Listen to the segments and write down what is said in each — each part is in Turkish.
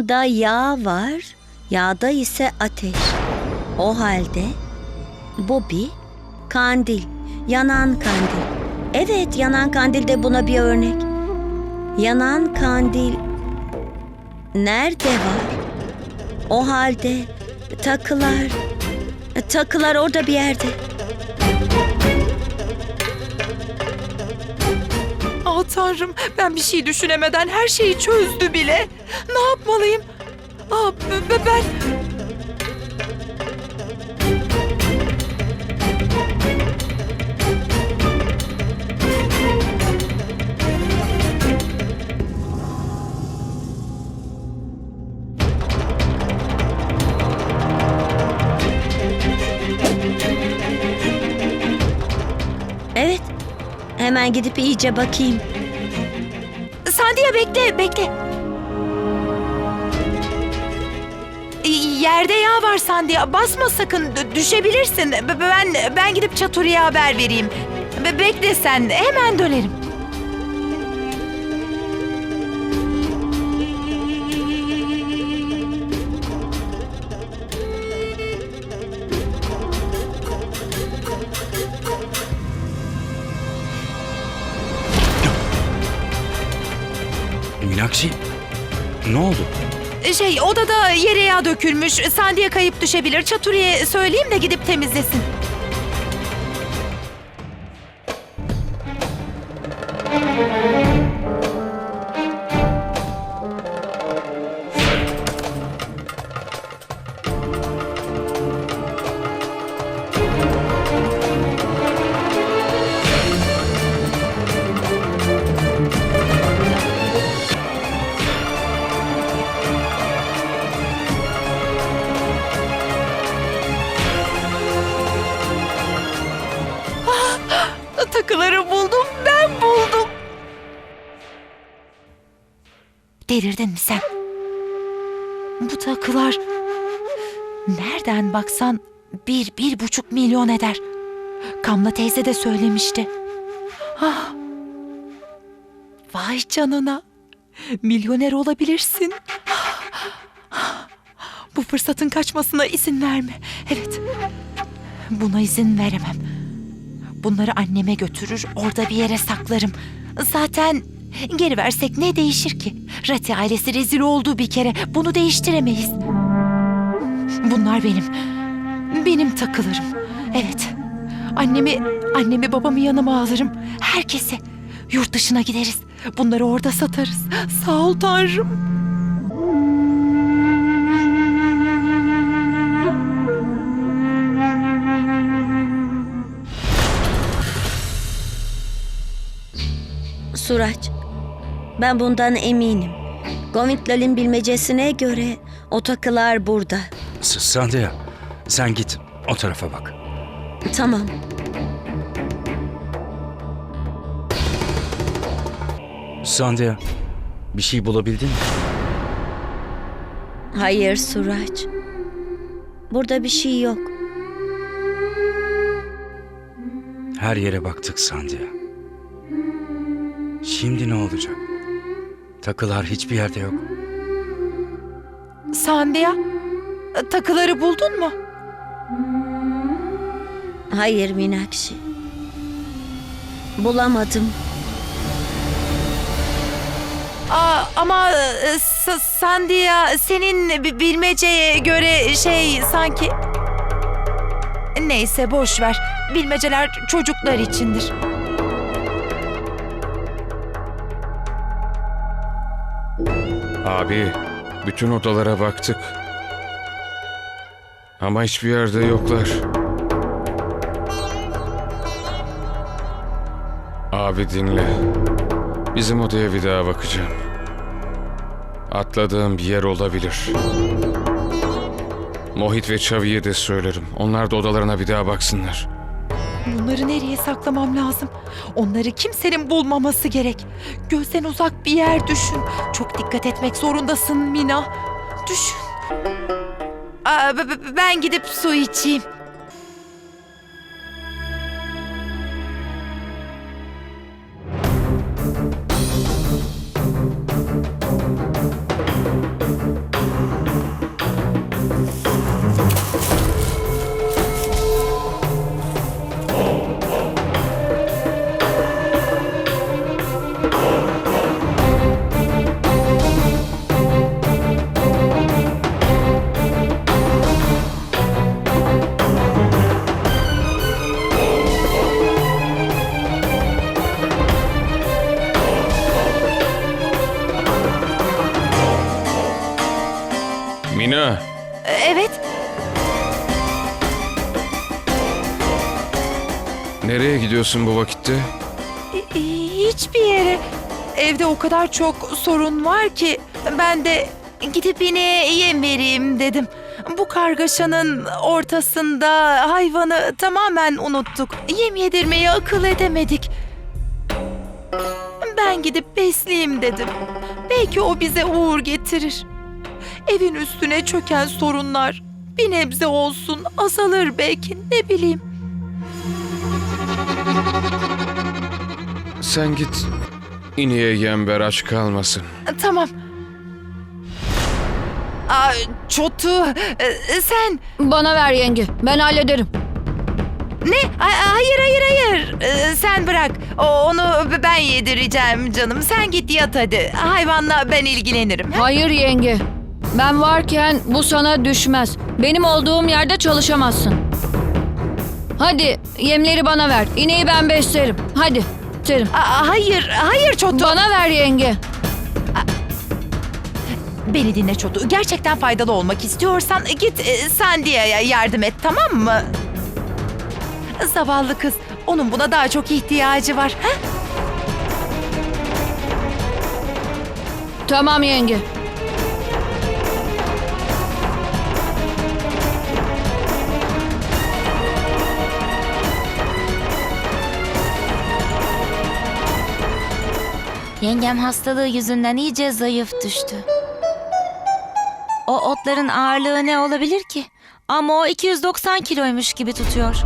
Kumda yağ var, yağda ise ateş. O halde bir kandil, yanan kandil. Evet, yanan kandil de buna bir örnek. Yanan kandil nerede var? O halde takılar, takılar orada bir yerde. Tanrım ben bir şey düşünemeden her şeyi çözdü bile. Ne yapmalıyım? B- ben... Hemen gidip iyice bakayım. Sandiya bekle bekle. Yerde yağ var Sandiya. Basma sakın. D- düşebilirsin. B- Ben ben gidip Çaturi'ye haber vereyim. Be- bekle sen. Hemen dönerim. Minakşi, ne oldu? Şey odada yere yağ dökülmüş. Sandiya kayıp düşebilir. Çaturi'ye söyleyeyim de gidip temizlesin. Takıları buldum. Ben buldum. Delirdin mi sen? Bu takılar nereden baksan bir, bir buçuk milyon eder. Kamla teyze de söylemişti. Ah. Vay canına. Milyoner olabilirsin. Bu fırsatın kaçmasına izin verme. Evet. Buna izin veremem. Bunları anneme götürür, orada bir yere saklarım. Zaten geri versek ne değişir ki? Rati ailesi rezil oldu bir kere. Bunu değiştiremeyiz. Bunlar benim. Benim takılarım. Evet. Annemi, annemi babamı yanıma alırım. Herkese. Yurt dışına gideriz. Bunları orada satarız. Sağ ol Tanrım. Ben bundan eminim. Govint Lal'in bilmecesine göre o takılar burada. S- Sandia, sen git o tarafa bak. Tamam. Sandia, bir şey bulabildin mi? Hayır Suraç. Burada bir şey yok. Her yere baktık Sandia. Şimdi ne olacak? Takılar hiçbir yerde yok. Sandia, takıları buldun mu? Hayır Minakşi. Bulamadım. Aa, ama e, S- Sandia senin bi- bilmeceye göre şey sanki... Neyse boş ver. Bilmeceler çocuklar içindir. Abi, bütün odalara baktık. Ama hiçbir yerde yoklar. Abi dinle. Bizim odaya bir daha bakacağım. Atladığım bir yer olabilir. Mohit ve Çavi'ye de söylerim. Onlar da odalarına bir daha baksınlar. Bunları nereye saklamam lazım? Onları kimsenin bulmaması gerek. Gözden uzak bir yer düşün. Çok dikkat etmek zorundasın Mina. Düşün. Aa, ben gidip su içeyim. Nereye gidiyorsun bu vakitte? Hiçbir yere. Evde o kadar çok sorun var ki ben de gidip ineğe yem vereyim dedim. Bu kargaşanın ortasında hayvanı tamamen unuttuk. Yem yedirmeyi akıl edemedik. Ben gidip besleyeyim dedim. Belki o bize uğur getirir. Evin üstüne çöken sorunlar bir nebze olsun azalır belki ne bileyim. Sen git. İneğe yem ver aç kalmasın. Tamam. Aa, Çotu e, sen Bana ver yenge. Ben hallederim. ne? A- hayır hayır hayır. E, sen bırak. O, onu ben yedireceğim canım. Sen git yat hadi. Hayvanla ben ilgilenirim. Hayır yenge. Ben varken bu sana düşmez. Benim olduğum yerde çalışamazsın. Hadi yemleri bana ver. İneği ben beslerim. Hadi. Terim. Aa, hayır hayır Çotu. Bana ver yenge. Beni dinle Çotu. Gerçekten faydalı olmak istiyorsan git e, Sandia'ya yardım et tamam mı? Zavallı kız. Onun buna daha çok ihtiyacı var. Ha? Tamam yenge. Yengem hastalığı yüzünden iyice zayıf düştü. O otların ağırlığı ne olabilir ki? Ama o 290 kiloymuş gibi tutuyor.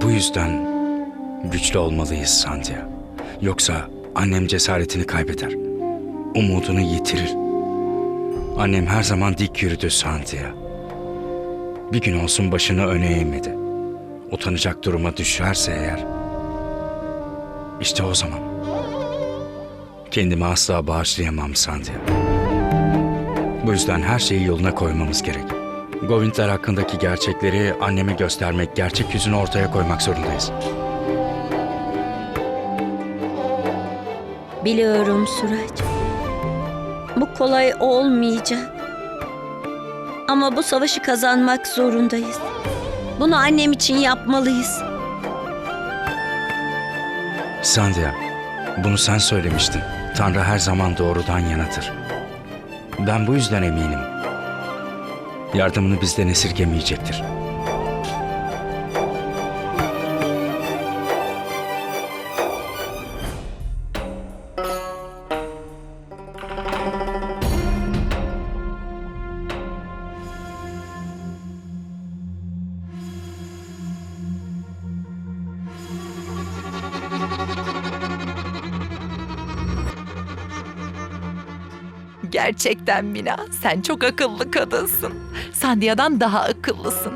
Bu yüzden güçlü olmalıyız Santia. Yoksa annem cesaretini kaybeder. Umudunu yitirir. Annem her zaman dik yürüdü Santia. Bir gün olsun başını öne eğmedi. Utanacak duruma düşerse eğer... işte o zaman. Kendimi asla bağışlayamam Santia. Bu yüzden her şeyi yoluna koymamız gerek. Govindler hakkındaki gerçekleri anneme göstermek, gerçek yüzünü ortaya koymak zorundayız. Biliyorum Suraç. Bu kolay olmayacak. Ama bu savaşı kazanmak zorundayız. Bunu annem için yapmalıyız. Sandhya, bunu sen söylemiştin. Tanrı her zaman doğrudan yanadır. Ben bu yüzden eminim. Yardımını bizden esirgemeyecektir. Gerçekten Mina, sen çok akıllı kadınsın. Sandia'dan daha akıllısın.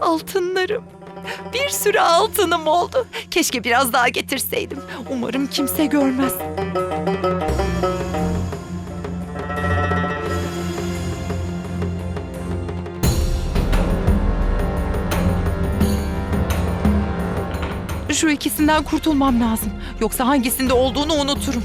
Altınlarım. Bir sürü altınım oldu. Keşke biraz daha getirseydim. Umarım kimse görmez. Şu ikisinden kurtulmam lazım. Yoksa hangisinde olduğunu unuturum.